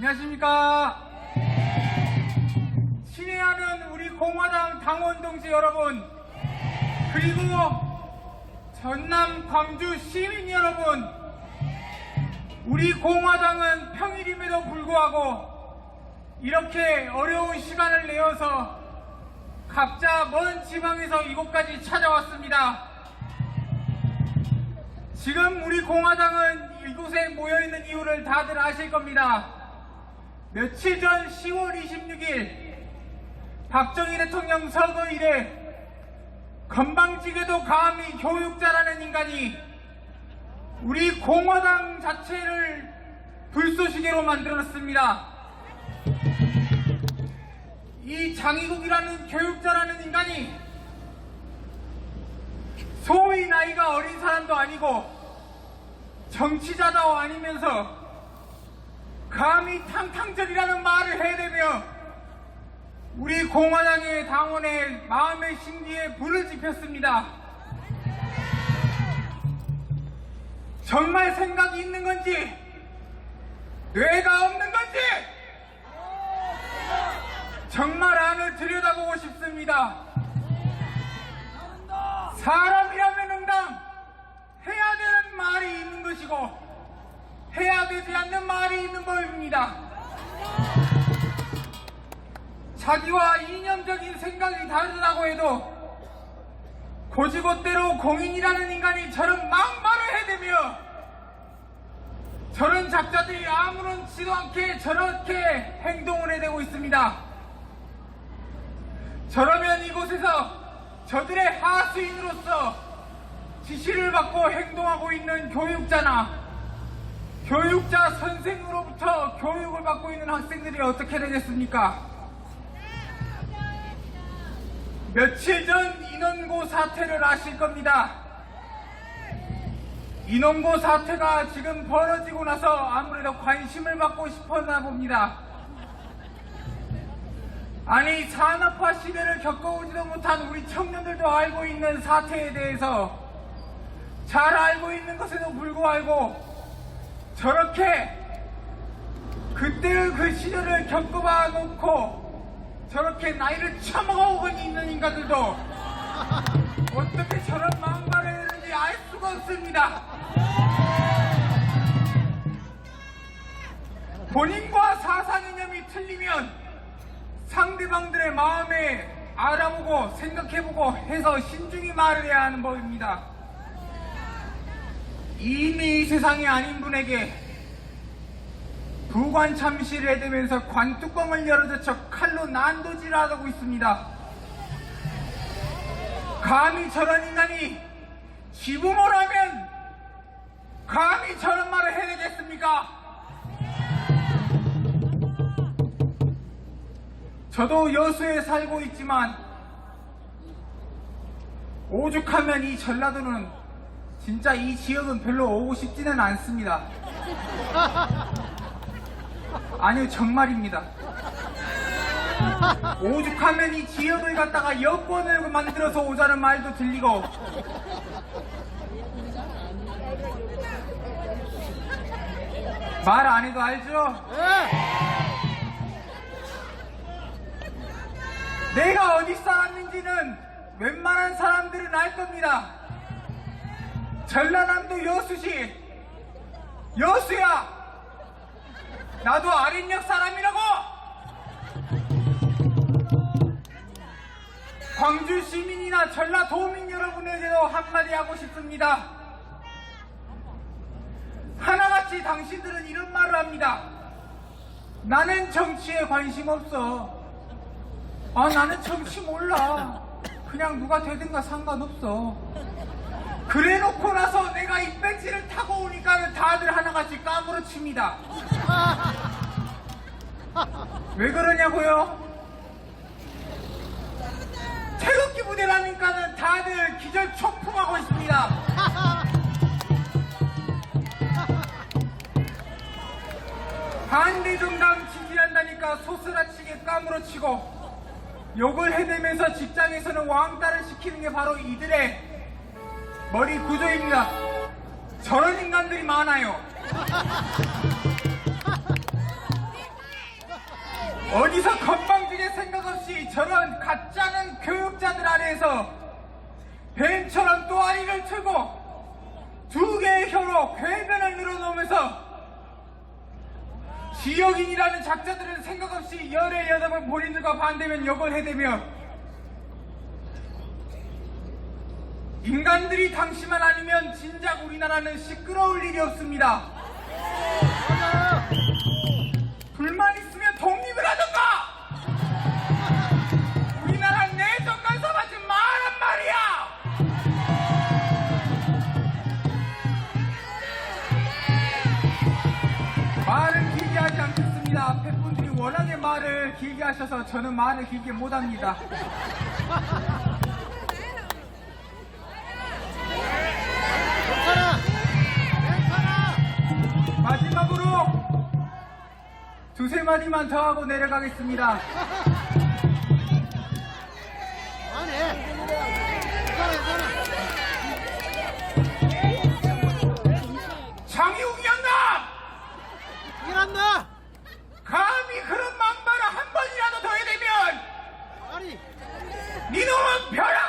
안녕하십니까. 친애하는 우리 공화당 당원 동지 여러분, 그리고 전남 광주 시민 여러분, 우리 공화당은 평일임에도 불구하고 이렇게 어려운 시간을 내어서 각자 먼 지방에서 이곳까지 찾아왔습니다. 지금 우리 공화당은 이곳에 모여있는 이유를 다들 아실 겁니다. 며칠 전 10월 26일 박정희 대통령 서거 이래 건방지게도 감히 교육자라는 인간이 우리 공화당 자체를 불쏘시개로 만들었습니다. 이 장희국이라는 교육자라는 인간이 소위 나이가 어린 사람도 아니고 정치자도 아니면서 감히 탕탕절이라는 말을 해대며 우리 공화당의 당원의 마음의 심기에 불을 지폈습니다. 정말 생각이 있는 건지 뇌가 없는 건지 정말 안을 들여다보고 싶습니다. 사람이라면 응당 해야 되는 말이 있는 것이고 해야 되지 않는 말이 있는 법입니다. 자기와 이념적인 생각이 다르다고 해도 고지곳대로 공인이라는 인간이 저런 막말을 해대며 저런 작자들이 아무렇지도 않게 저렇게 행동을 해대고 있습니다. 저러면 이곳에서 저들의 하수인으로서 지시를 받고 행동하고 있는 교육자나 교육자 선생으로부터 교육을 받고 있는 학생들이 어떻게 되겠습니까? 며칠 전 인원고 사태를 아실 겁니다. 인원고 사태가 지금 벌어지고 나서 아무래도 관심을 받고 싶었나 봅니다. 아니 산업화 시대를 겪어오지도 못한 우리 청년들도 알고 있는 사태에 대해서 잘 알고 있는 것에도 불구하고 저렇게 그때의 그 시대를 겪어봐 놓고 저렇게 나이를 처먹어오고 있는 인간들도 어떻게 저런 마음가를 했는지 알 수가 없습니다. 본인과 사상 이념이 틀리면 상대방들의 마음에 알아보고 생각해보고 해서 신중히 말을 해야 하는 법입니다. 이미 이 세상이 아닌 분에게 부관 참시를 해대면서 관뚜껑을 열어젖혀 칼로 난도질하고 있습니다. 감히 저런 인간이 지부모라면 감히 저런 말을 해야 되겠습니까? 저도 여수에 살고 있지만 오죽하면 이 전라도는 진짜 이 지역은 별로 오고 싶지는 않습니다. 아니요 정말입니다. 오죽하면 이 지역을 갖다가 여권을 만들어서 오자는 말도 들리고 말 안 해도 알죠? 내가 어디 살았는지는 웬만한 사람들은 알 겁니다. 전라남도 여수시. 여수야! 나도 아린역 사람이라고! 광주 시민이나 전라도민 여러분에게도 한마디 하고 싶습니다. 하나같이 당신들은 이런 말을 합니다. 나는 정치에 관심 없어. 아 나는 정치 몰라. 그냥 누가 되든가 상관없어 그래 놓고 나서 내가 이 배지를 타고 오니까 다들 하나같이 까무러칩니다 왜 그러냐고요? 태극기 부대라니까는 다들 기절 촉풍하고 있습니다 반대 정당 지지한다니까 소스라치게 까무러치고 욕을 해대면서 직장에서는 왕따를 시키는 게 바로 이들의 머리 구조입니다. 저런 인간들이 많아요. 어디서 건방지게 생각 없이 저런 가짜는 교육자들 아래에서 뱀처럼 또아리를 틀고 두 개의 혀로 궤변을 늘어놓으면서 지역인이라는 작자들은 생각 없이 열의 여덟을 본인들과 반대면 욕을 해대며 인간들이 당시만 아니면 진작 우리나라는 시끄러울 일이 없습니다. 불만 있으면 독립을 하던가! 우리나라 내정 지금 말한 말이야! 말을 길게 하지 않겠습니다. 앞에 분들이 워낙에 말을 길게 하셔서 저는 말을 길게 못합니다. 두세 마디만 더 하고 내려가겠습니다. 괜찮아! 장유경남! 일어나! 감히 그런 막말을 한 번이라도 더 해대면 아니, 니놈은 별